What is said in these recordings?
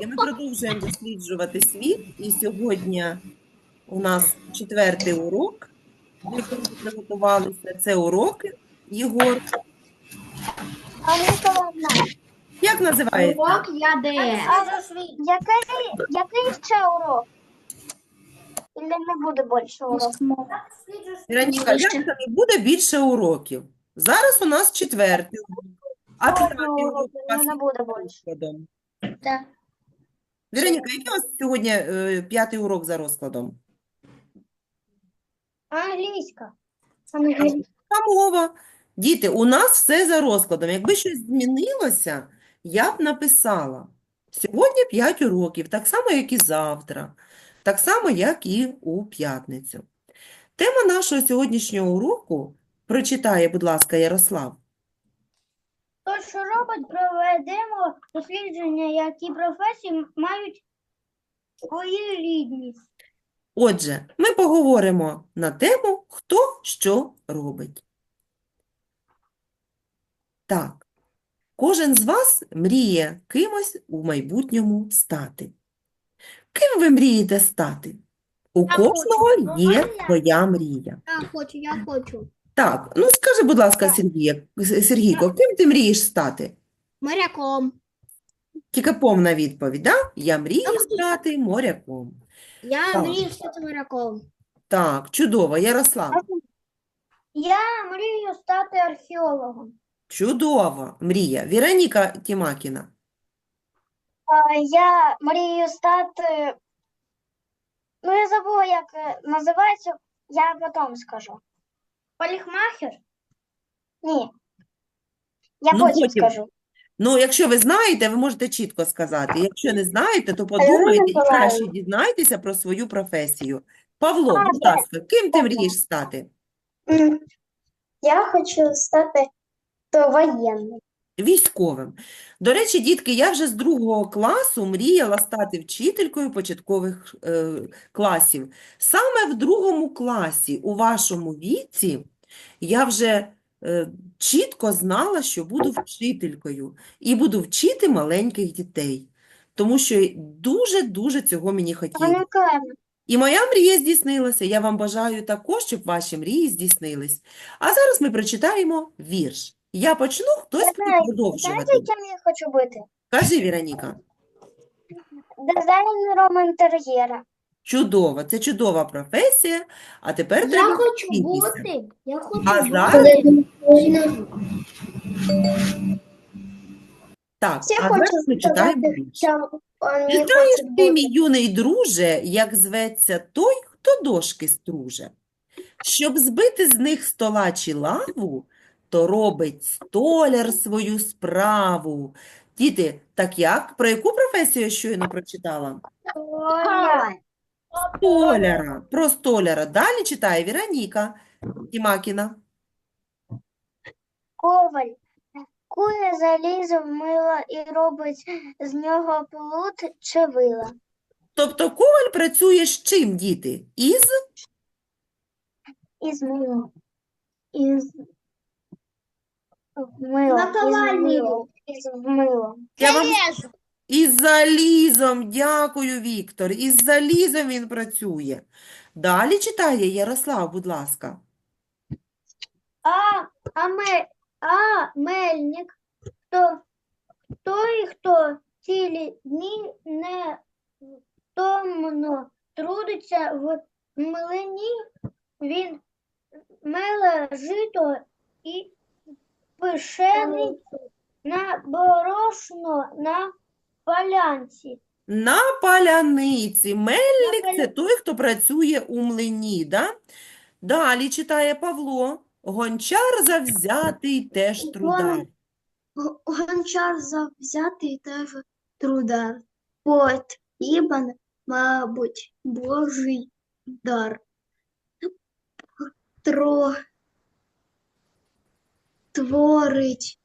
І ми продовжуємо досліджувати світ. І сьогодні у нас четвертий урок, ми приготувалися. Це уроки Єгор. Як називається? Урок я де. який, який ще урок? Или не буде більше уроків? Вероніка, як це не буде більше уроків? Зараз у нас четвертий урок. А вас Не буде більше. Так. Вероніка, який у вас сьогодні е, п'ятий урок за розкладом? Англійська. Англійська. Та мова. Діти, у нас все за розкладом. Якби щось змінилося, я б написала. Сьогодні 5 уроків, так само, як і завтра, так само, як і у п'ятницю. Тема нашого сьогоднішнього уроку прочитає, будь ласка, Ярослав. То, що робить, проведемо дослідження, які професії мають свої рідність. Отже, ми поговоримо на тему «Хто що робить?». Так, кожен з вас мріє кимось у майбутньому стати. Ким ви мрієте стати? У кожного є своя мрія. Я хочу, я хочу. Так, ну скажи, будь ласка, Сергія, Сергійко, ким ти мрієш стати? Моряком. Тільки повна відповідь, да? Я мрію стати моряком. Я Так. мрію стати моряком. Так, чудово, Ярослав. Я мрію стати археологом. Чудова мрія. Віроніка Тімакіна. Я мрію стати. Ну, я забула, як е, називається, я потім скажу. Поліхмахер? Ні. Я Ну, потім потім. скажу. Ну, якщо ви знаєте, ви можете чітко сказати. Якщо не знаєте, то подумайте і краще дізнайтеся про свою професію. Павло, А, будь так. ласка, ким ти мрієш стати? М, Я хочу стати то воєнним. Військовим. До речі, дітки, я вже з другого класу мріяла стати вчителькою початкових е, класів. Саме в другому класі, у вашому віці, я вже е, чітко знала, що буду вчителькою і буду вчити маленьких дітей. Тому що дуже-дуже цього мені хотілося. І моя мрія здійснилася. Я вам бажаю також, щоб ваші мрії здійснились. А зараз ми прочитаємо вірш. Я почну, хтось буде продовжувати. знаєте, ким я хочу бути? Кажи, Віроніка. Дизайнером інтер'єра. Чудово, це чудова професія, а тепер Я треба хочу бути. Я хочу А бути. зараз, так, Всі а зараз ми читаємо сказати, вірш. що вони Чи знаєш хочуть ти, мій юний друже, як зветься той, хто дошки струже? Щоб збити з них стола чи лаву, то робить столяр свою справу. Діти, так як? Про яку професію я щойно прочитала? Столяра. Про столяра. Далі читає Віроніка Тімакіна. Коваль. Кує залізо в мило і робить з нього плут чи вила. Тобто коваль працює з чим, діти? Із Із милом. Із Наковальнею. Із милом. Я вам Із залізом, дякую, Віктор. Із залізом він працює. Далі читає Ярослав, будь ласка. А, а, ме, а мельник, то той, хто цілі дні не томно трудиться в млині, він меле жито і пшеницю на борошно на полянці. На паляниці. Мельник – це той, хто працює у млині, да? Далі читає Павло. Гончар завзятий теж трудар. Гончар завзятий теж трудар. Потрібен, мабуть, Божий дар. Тро... Творить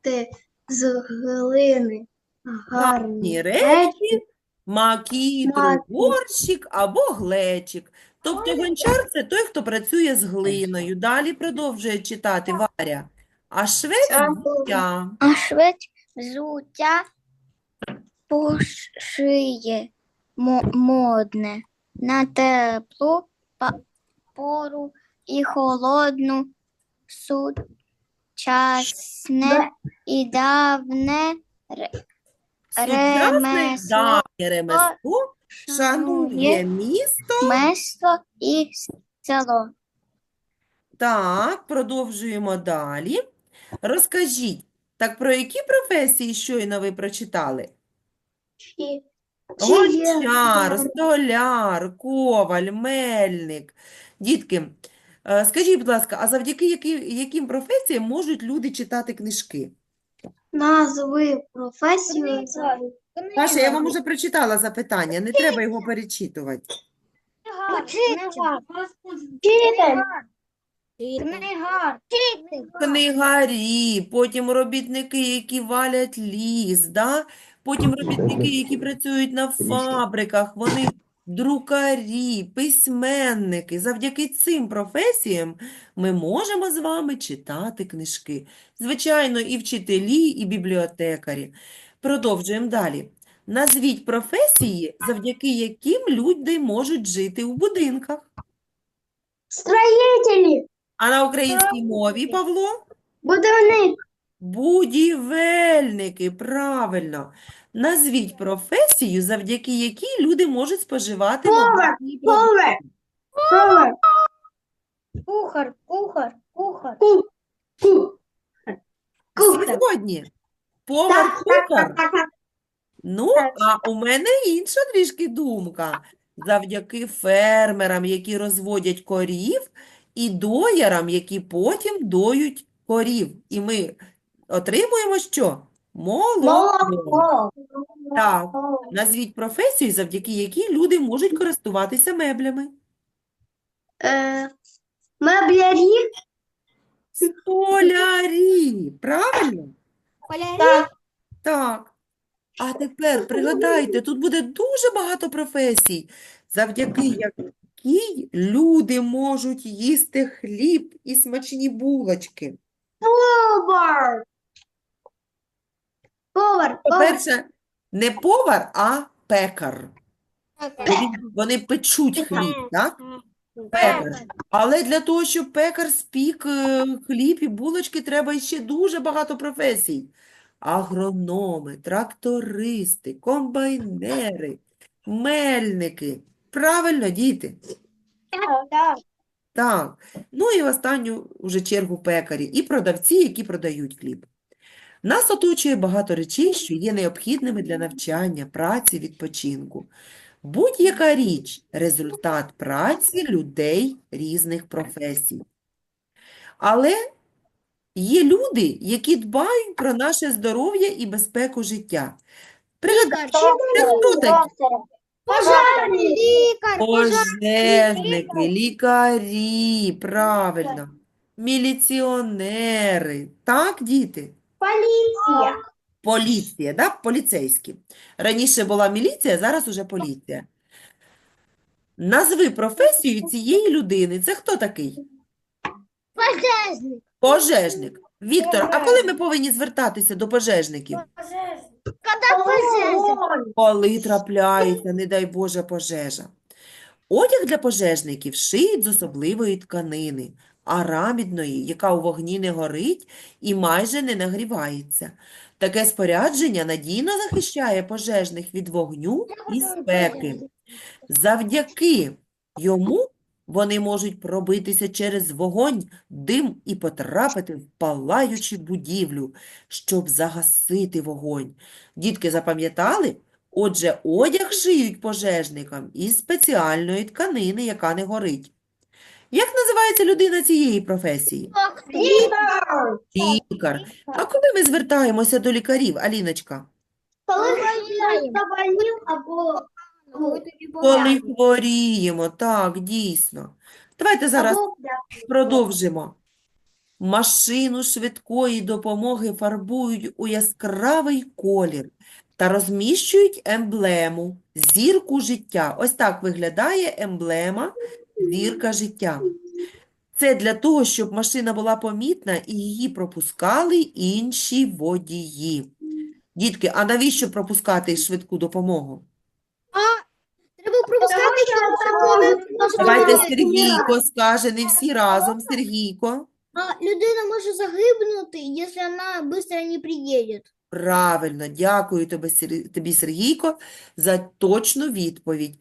те з глини гарні речі. макітру, горщик або глечик. Тобто гончар – це той, хто працює з глиною. Далі продовжує читати Варя. А швець – взуття. А швець взуття пошиє мо- модне на теплу па- пору і холодну сучасне і давне Сучасне Ремесло. давнє ремесло шанує місто. место і село. Так, продовжуємо далі. Розкажіть, так про які професії щойно ви прочитали? Чи, Гончар, столяр, коваль, мельник. Дітки, скажіть, будь ласка, а завдяки які- яким професіям можуть люди читати книжки? назви професію Паша, я вам уже прочитала запитання, не треба його перечитувати. Книга. Книгарі, потім робітники, які валять ліс, да? Потім робітники, які працюють на фабриках, вони друкарі, письменники. Завдяки цим професіям ми можемо з вами читати книжки. Звичайно, і вчителі, і бібліотекарі. Продовжуємо далі. Назвіть професії, завдяки яким люди можуть жити у будинках. Строїтелі, А на українській мові, Павло? будівник, Будівельники, правильно. Назвіть професію, завдяки якій люди можуть споживати майбутній продукт. повар, повар, Кухар, кухар, кухар. ку, ку, кухар. Ну, а у мене інша трішки думка. Завдяки фермерам, які розводять корів, і доярам, які потім доють корів. І ми отримуємо що? Молоко. Молоко. Так. Назвіть професію, завдяки якій люди можуть користуватися меблями. Е, меблярі, Столярі, правильно? так, Так. А тепер пригадайте, тут буде дуже багато професій, завдяки якій люди можуть їсти хліб і смачні булочки. повар, повар, повар, По-перше, не повар, а пекар. Вони, вони печуть хліб, так? Пекар. Але для того, щоб пекар спік е, хліб і булочки, треба ще дуже багато професій. Агрономи, трактористи, комбайнери, мельники. Правильно, діти? Так. Так. Ну і в останню уже чергу пекарі і продавці, які продають хліб. Нас оточує багато речей, що є необхідними для навчання, праці, відпочинку. Будь-яка річ – результат праці людей різних професій. Але є люди, які дбають про наше здоров'я і безпеку життя. Пригадайте, це хто такі? пожарні, Лікар, Пожежники, лікарі, правильно, міліціонери. Так, діти? Поліція, Поліція, да? Поліцейські. Раніше була міліція, зараз уже поліція. Назви професію цієї людини. Це хто такий? Пожежник. Пожежник. Віктор, а коли ми повинні звертатися до пожежників? Когда пожежник? Коли трапляється, не дай Боже, пожежа. Одяг для пожежників шиють з особливої тканини, арамідної, яка у вогні не горить і майже не нагрівається. Таке спорядження надійно захищає пожежних від вогню і спеки. Завдяки йому вони можуть пробитися через вогонь, дим і потрапити в палаючу будівлю, щоб загасити вогонь. Дітки запам'ятали? Отже, одяг шиють пожежникам із спеціальної тканини, яка не горить. Як називається людина цієї професії? лікар, Лікар. А коли ми звертаємося до лікарів, Аліночка? коли заболів або Коли хворіємо, так, дійсно. Давайте зараз продовжимо. Машину швидкої допомоги фарбують у яскравий колір та розміщують емблему зірку життя. Ось так виглядає емблема зірка життя. Це для того, щоб машина була помітна і її пропускали інші водії. Дітки, а навіщо пропускати швидку допомогу? Треба пропускати, щоб закони Давайте Сергійко скаже, не всі разом. Сергійко. А людина може загибнути, якщо вона швидко не приїде. Правильно, дякую тобі, Сергійко, за точну відповідь.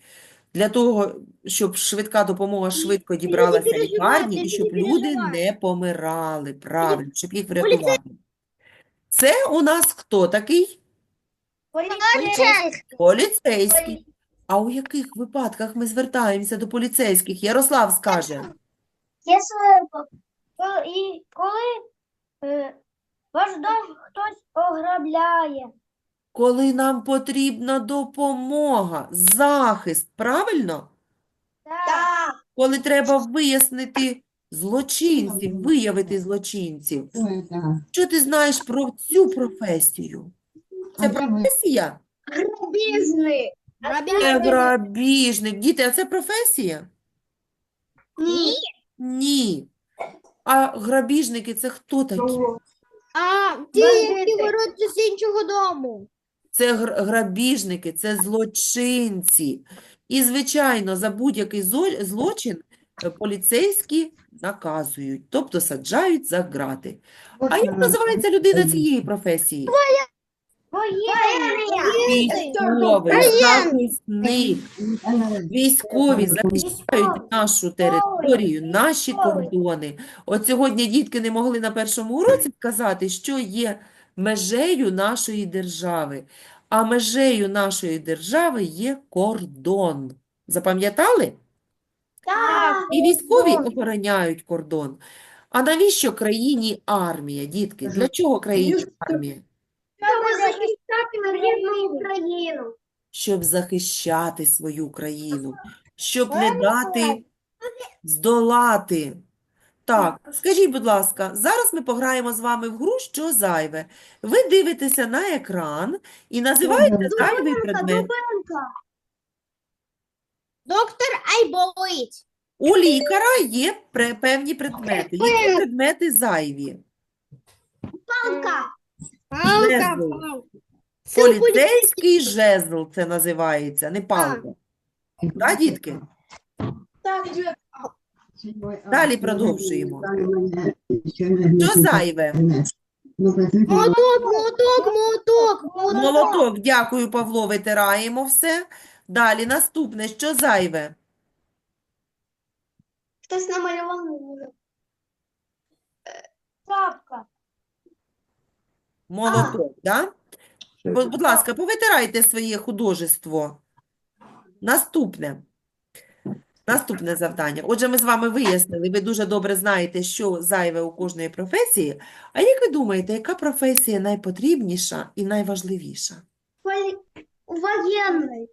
Для того, щоб швидка допомога швидко дібралася в лікарні і щоб люди не помирали. Правильно, щоб їх врятувати. Це у нас хто такий? Поліцейський. А у яких випадках ми звертаємося до поліцейських? Ярослав скаже. І коли е, ваш дом хтось ограбляє, Коли нам потрібна допомога, захист, правильно? так, Коли треба вияснити злочинців, виявити злочинців. Що ти знаєш про цю професію? Це професія? Грабіжник. Це грабіжник. Діти, а це професія? Ні. Ні. А грабіжники це хто такі? А ті, які вороться з іншого дому. Це грабіжники, це злочинці. І, звичайно, за будь-який злочин е, поліцейські наказують, тобто саджають за грати. А як називається людина цієї професії? Військовий, захисник. Військові захищають нашу територію, наші кордони. От сьогодні дітки не могли на першому уроці сказати, що є межею нашої держави. А межею нашої держави є кордон. Запам'ятали? так, І військові охороняють кордон. А навіщо країні армія, дітки? Для чого країні армія? Щоб захищати рідну Україну. щоб захищати свою країну, щоб не дати здолати. Так, скажіть, будь ласка, зараз ми пограємо з вами в гру «Що зайве?». Ви дивитеся на екран і називаєте зайвий предмет. Доктор Айболить. У лікаря є пре- певні предмети. Які предмети зайві? Палка. Палка. Жезл. Поліцейський жезл це називається, не палка. Так, дітки? Так, Далі продовжуємо. Що зайве? Молоток, молоток, молоток, молоток. Молоток, дякую, Павло, витираємо все. Далі, наступне, що зайве? Хтось намалював. шапка, Молоток, да? Бу- Будь ласка, повитирайте своє художество. Наступне. Наступне завдання. Отже, ми з вами вияснили, ви дуже добре знаєте, що зайве у кожної професії. А як ви думаєте, яка професія найпотрібніша і найважливіша? Воєнний.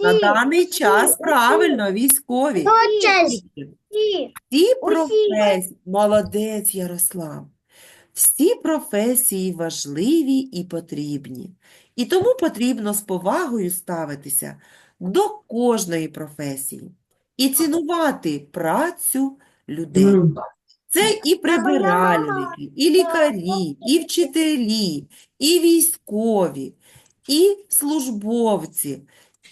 На даний час, правильно, військові. Всі професії, молодець, Ярослав. Всі професії важливі і потрібні. І тому потрібно з повагою ставитися до кожної професії і цінувати працю людей. Це і прибиральники, і лікарі, і вчителі, і військові, і службовці,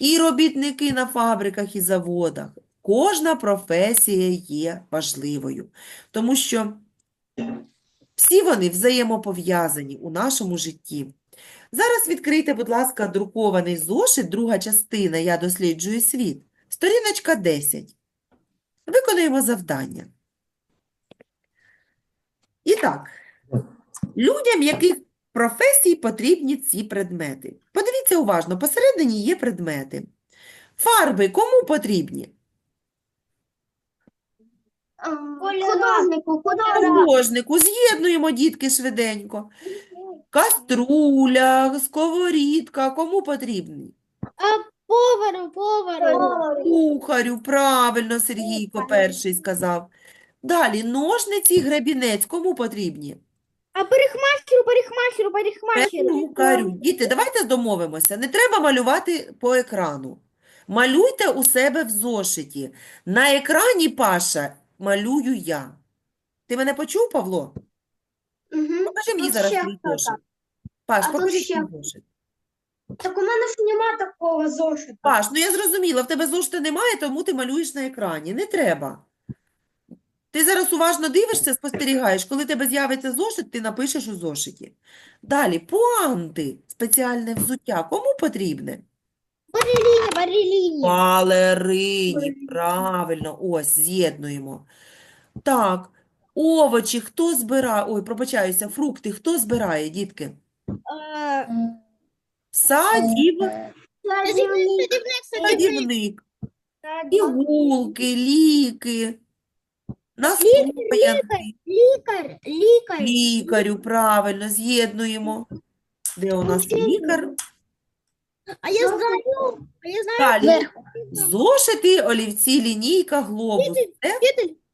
і робітники на фабриках і заводах. Кожна професія є важливою, тому що всі вони взаємопов'язані у нашому житті. Зараз відкрийте, будь ласка, друкований зошит, друга частина «Я досліджую світ», сторіночка 10. Виконуємо завдання. І так, людям, яких професій потрібні ці предмети. Подивіться уважно, посередині є предмети. Фарби кому потрібні? Художнику, художнику. Художнику. З'єднуємо, дітки, швиденько. Каструля, сковорідка, кому потрібні? Повару, повару. Кухарю, правильно, Сергійко перший сказав. Далі, ножниці і гребінець, кому потрібні? А парикмахеру, парикмахеру, парикмахеру. Перукарю. Діти, давайте домовимося. Не треба малювати по екрану. Малюйте у себе в зошиті. На екрані, Паша, малюю я. Ти мене почув, Павло? Угу. Покажи мені Тут зараз ще твій хто зошит. Паш, А тут покажи ще- свій зошит. Так у мене ж нема такого зошита. Паш, ну я зрозуміла, в тебе зошита немає, тому ти малюєш на екрані. Не треба. Ти зараз уважно дивишся, спостерігаєш. Коли тебе з'явиться зошит, ти напишеш у зошиті. Далі, пуанти, спеціальне взуття. Кому потрібне? Балерини, балерини. Балерині, правильно, ось, з'єднуємо. Так, овочі хто збирає? Ой, пробачаюся, фрукти хто збирає, дітки? Садів, Садівник, пігулки, ліки, настоянки, Лікар, лікар. лікарю, правильно, з'єднуємо. Де у нас лікар? А я знаю, а я знаю. Зошити, олівці, лінійка, глобус. Це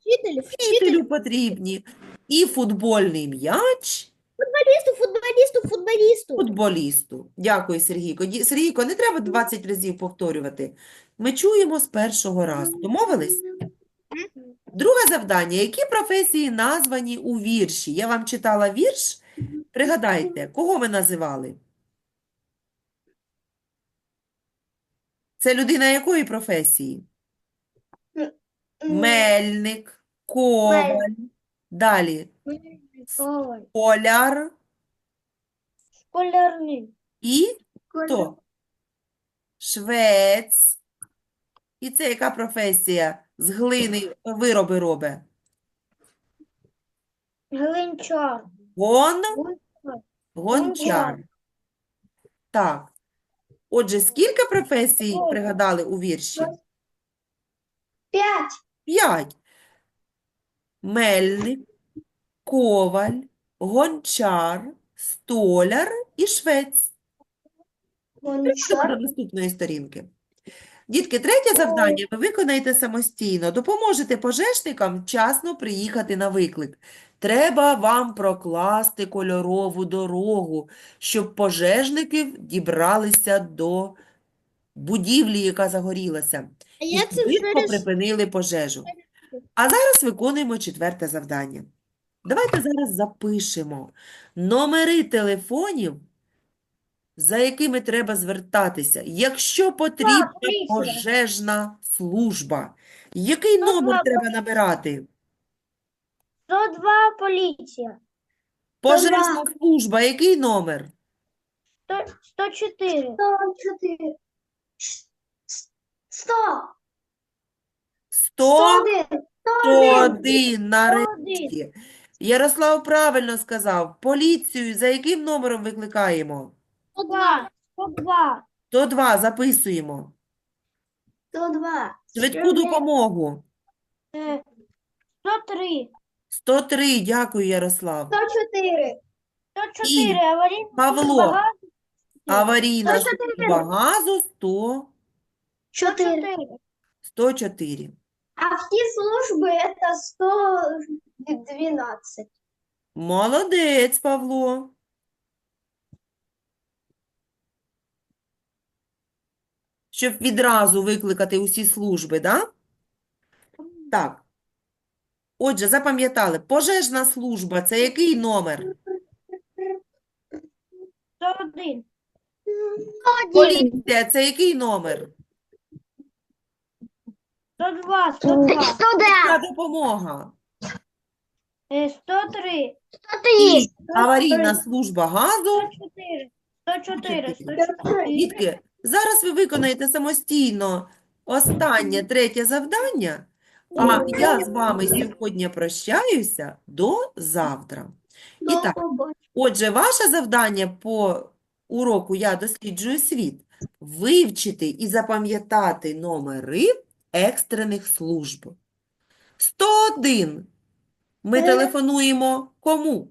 Вчитель. вчителю потрібні. І футбольний м'яч Футболісту, футболісту, футболісту. футболісту. Дякую, Сергійко. Ді- Сергійко, не треба 20 разів повторювати. Ми чуємо з першого разу. Домовились? Друге завдання. Які професії названі у вірші? Я вам читала вірш. Пригадайте, кого ми називали? Це людина якої професії? Мельник, коваль. Далі. Поляр Школярний. і хто? Швець. І це яка професія? З глини вироби робить? Глинчар. Гон? Гончар. Гончар. Так. Отже, скільки професій пригадали у вірші? П'ять. П'ять. Мельник, коваль, гончар, столяр і швець. До наступної сторінки. Дітки, третє завдання ви виконаєте самостійно. Допоможете пожежникам вчасно приїхати на виклик. Треба вам прокласти кольорову дорогу, щоб пожежники дібралися до будівлі, яка загорілася, А і я це швидко припинили пожежу. А зараз виконуємо четверте завдання. Давайте зараз запишемо номери телефонів, за якими треба звертатися, якщо потрібна пожежна служба. Який номер треба набирати? 102 поліція. Пожежна служба, який номер? 100 104. Сто чотири. Сто. 100, один. 101, нарешті. 101. Ярослав правильно сказав. Поліцію за яким номером викликаємо? 102. 102. 102, записуємо. Сто два. Швидку допомогу. Е, 103. 103, дякую, Ярослав. Сто чотири. 104. Аварійна Павло. Аварійна 104. служба газу 100, 104. 104. А всі служби це сто дванадцять. Молодець, Павло. Щоб відразу викликати усі служби, да? Так. Отже, запам'ятали, пожежна служба – це який номер? 101. Поліція – це який номер? 102. 102. Швидка допомога. Е, 103. І аварійна служба газу 104. 104. 104. 104. Дітки, зараз ви виконаєте самостійно останнє, третє завдання, а я з вами сьогодні прощаюся до завтра. І так, отже, ваше завдання по уроку «Я досліджую світ» – вивчити і запам'ятати номери екстрених служб. 101. Ми телефонуємо кому?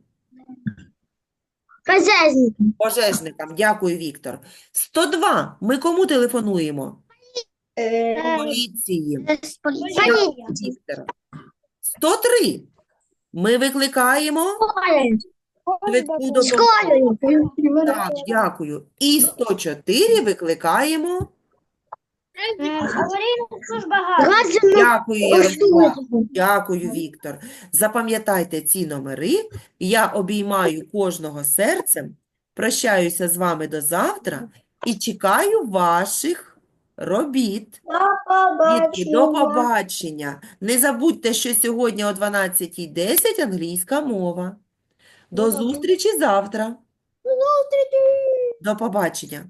Хозяйник. Пожежникам. Дякую, Віктор. 102. Ми кому телефонуємо? Поліції. Поліція. Віктор. 103. Ми викликаємо швидку допомогу. Так, дякую. І 104 викликаємо. Е, Аварійна служба газу. Дякую, Ярослав. Дякую, Віктор. Запам'ятайте ці номери. Я обіймаю кожного серцем Прощаюся з вами до завтра і чекаю ваших робіт. До Дітки, до побачення. Не забудьте, що сьогодні о 12.10 англійська мова. До До зустрічі завтра. До побачення.